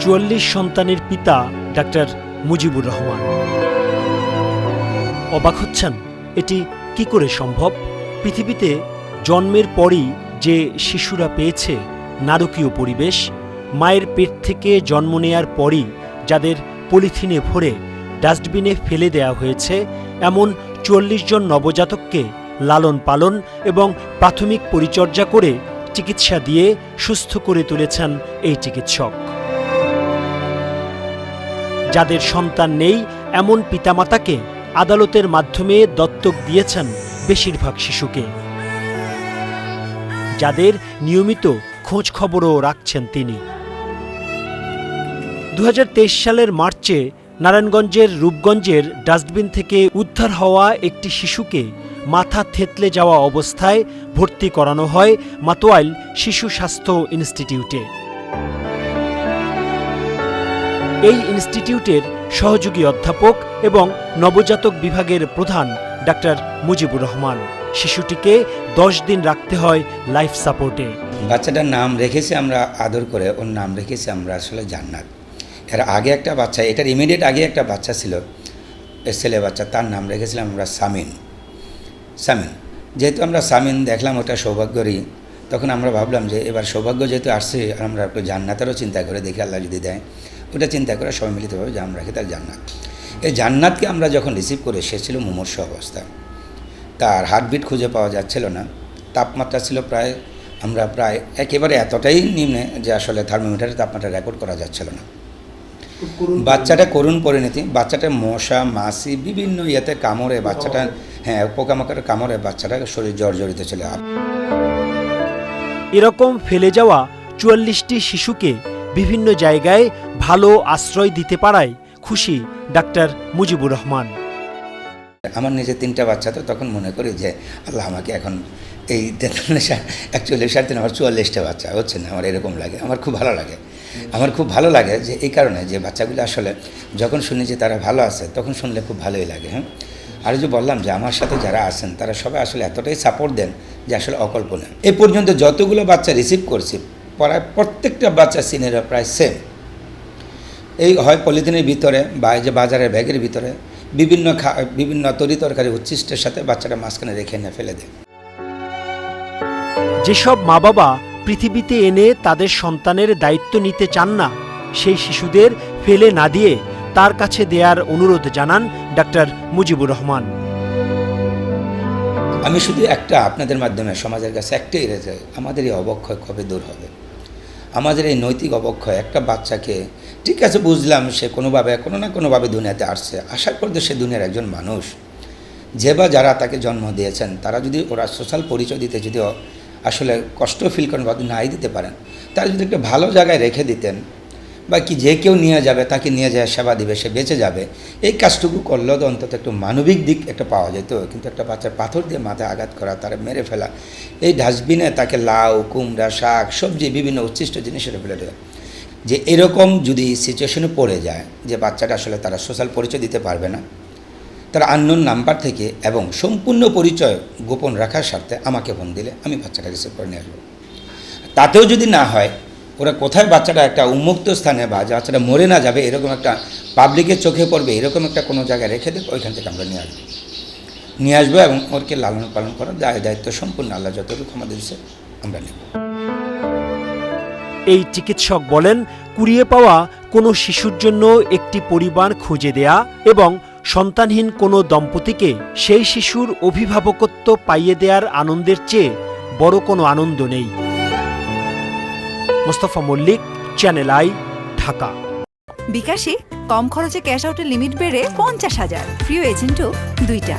চুয়াল্লিশ সন্তানের পিতা ডাক্তার মুজিবুর রহমান। অবাক হচ্ছেন, এটি কি করে সম্ভব? পৃথিবীতে জন্মের পরই যে শিশুরা পেয়েছে নারকীয় পরিবেশ, মায়ের পেট থেকে জন্ম নেয়ার পরই যাদের পলিথিনে ভরে ডাস্টবিনে ফেলে দেয়া হয়েছে, এমন চুয়াল্লিশ জন নবজাতককে লালন পালন এবং প্রাথমিক পরিচর্যা করে চিকিৎসা দিয়ে সুস্থ করে তুলেছেন এই চিকিৎসক। যাদের সন্তান নেই, এমন পিতামাতাকে আদালতের মাধ্যমে দত্তক দিয়েছেন বেশিরভাগ শিশুকে। যাদের নিয়মিত খোঁজ খবরও রাখছেন তিনি। দু হাজার তেইশ সালের মার্চে নারায়ণগঞ্জের রূপগঞ্জের ডাস্টবিন থেকে উদ্ধার হওয়া একটি শিশুকে মাথা থেতলে যাওয়া অবস্থায় ভর্তি করানো হয় মাতোয়াইল শিশু স্বাস্থ্য ইনস্টিটিউটে। এই ইনস্টিটিউটের সহযোগী অধ্যাপক এবং নবজাতক বিভাগের প্রধান ডাক্তার মুজিবুর রহমান। শিশুটিকে দশ দিন রাখতে হয় লাইফ সাপোর্টে। বাচ্চাটার নাম রেখেছি আমরা আদর করে, ওর নাম রেখেছি আমরা আসলে জান্নাত। এর আগে একটা বাচ্চা, এটার ইমিডিয়েট আগে একটা বাচ্চা ছিল ছেলে বাচ্চা, তার নাম রেখেছিলাম আমরা সামিন। সামিন, যেহেতু আমরা সামিন দেখলাম ওটা সৌভাগ্যরই, তখন আমরা ভাবলাম যে এবার সৌভাগ্য যেহেতু আসছে আমরা একটু জান্নাতেরও চিন্তা করে দেখি, আল্লাহ যদি দেয়। ওটা চিন্তা করে সবাই মিলিতভাবে জাম রাখি, তার জান্নাত। এই জান্নাতকে আমরা যখন রিসিভ করে, সে ছিল মুমূর্ষ অবস্থা। তার হার্টবিট খুঁজে পাওয়া যাচ্ছিল না। তাপমাত্রা ছিল প্রায়, আমরা প্রায় একেবারে এতটাই নিম্নে যে আসলে থার্মোমিটারের তাপমাত্রা রেকর্ড করা যাচ্ছিল না। বাচ্চাটা করুণ পরিণতি, বাচ্চাটা মশা, মাছি, বিভিন্ন ইয়েতে কামড়ে বাচ্চাটা হ্যাঁ পোকামাকড়ের কামড়ে বাচ্চাটা শরীর জর্জরিত ছিল। এরকম ফেলে যাওয়া চুয়াল্লিশটি শিশুকে বিভিন্ন জায়গায় ভালো আশ্রয় দিতে পারায় খুশি ডাক্তার মুজিবুর রহমান। আমার নিজের তিনটা বাচ্চা তো তখন মনে করি যে, আল্লাহ আমাকে এখন এই তেতাল্লিশ একচল্লিশ সাড়ে তিন, আমার চুয়াল্লিশটা বাচ্চা হচ্ছে না আমার এরকম লাগে, আমার খুব ভালো লাগে। আমার খুব ভালো লাগে যে, এই কারণে যে বাচ্চাগুলো আসলে যখন শুনি যে তারা ভালো আছে, তখন শুনলে খুব ভালোই লাগে হ্যাঁ? আর যে বললাম যে, আমার সাথে যারা আছেন, তারা সবাই আসলে এতটাই সাপোর্ট দেন যে আসলে অকল্পনীয়। এ পর্যন্ত যতগুলো বাচ্চা রিসিভ করছি প্রায় প্রত্যেকটা বাচ্চা সিনেরা প্রায় সেম এই হয় পলিথিনের ভিতরে বা যে বাজারের ব্যাগের ভিতরে বিভিন্ন খা বিভিন্ন তরি তরকারি উচ্ছিষ্টের সাথে বাচ্চারা মাঝখানে রেখে এনে ফেলে দেয়। যেসব মা বাবা পৃথিবীতে এনে তাদের সন্তানের দায়িত্ব নিতে চান না সেই শিশুদের ফেলে না দিয়ে তার কাছে দেয়ার অনুরোধ জানান ডাক্তার মুজিবুর রহমান। আমি শুধু একটা আপনাদের মাধ্যমে সমাজের কাছে একটাই রেখে আমাদের এই অবক্ষয় কবে দূর হবে? আমাদের এই নৈতিক অবক্ষয়, একটা বাচ্চাকে, ঠিক আছে, বুঝলাম সে কোনোভাবে, কোনো না কোনোভাবে দুনিয়াতে আসছে, আশা করতে সে দুনিয়ার একজন মানুষ। যে বা যারা তাকে জন্ম দিয়েছেন, তারা যদি ওরা সোশ্যাল পরিচয় দিতে যদিও আসলে কষ্ট ফিল করেন বা নাই দিতে পারেন, তারা যদি একটা ভালো জায়গায় রেখে দিতেন বা কি যে কেউ নিয়ে যাবে, তাকে নিয়ে যায়, সেবা দিবে, সে বেঁচে যাবে। এই কাজটুকু করলেও তো অন্তত একটু মানবিক দিক একটা পাওয়া যেত। কিন্তু একটা বাচ্চার পাথর দিয়ে মাথায় আঘাত করা, তারা মেরে ফেলা, এই ডাস্টবিনে তাকে লাউ, কুমড়া, শাক, সবজি, বিভিন্ন উচ্ছিষ্ট জিনিসের ফেলে দেয় যে এরকম যদি সিচুয়েশনে পড়ে যায়, যে বাচ্চাটা আসলে তারা সোশ্যাল পরিচয় দিতে পারবে না, তারা আননোন নাম্বার থেকে এবং সম্পূর্ণ পরিচয় গোপন রাখার স্বার্থে আমাকে ফোন দিলে, আমি বাচ্চাটা রিসিভ করে নিয়ে আসব। তাতেও যদি না হয় ওরা কোথায় বাচ্চাটা একটা উন্মুক্ত স্থানে বা বাচ্চাটা মরে না যাবে, এরকম একটা পাবলিকের চোখে পড়বে, এরকম একটা কোনো জায়গায় রেখে দেবো, ওইখান থেকে আমরা নিয়ে আসব। নিয়ে আসব এবং ওরকে লালন পালন করার দায়, দায়িত্ব সম্পূর্ণ আল্লাহ যতটুকু আমাদের আমরা নেব। এই চিকিৎসক বলেন, কুড়িয়ে পাওয়া কোনো শিশুর জন্য একটি পরিবার খুঁজে দেয়া এবং সন্তানহীন কোনো দম্পতিকে সেই শিশুর অভিভাবকত্ব পাইয়ে দেওয়ার আনন্দের চেয়ে বড় কোনো আনন্দ নেই। Mostafa Mallik channel I Dhaka. বিকাশে কম খরচে ক্যাশ আউটের লিমিট বেড়ে পঞ্চাশ হাজার। প্রিয় এজেন্টও দুইটা।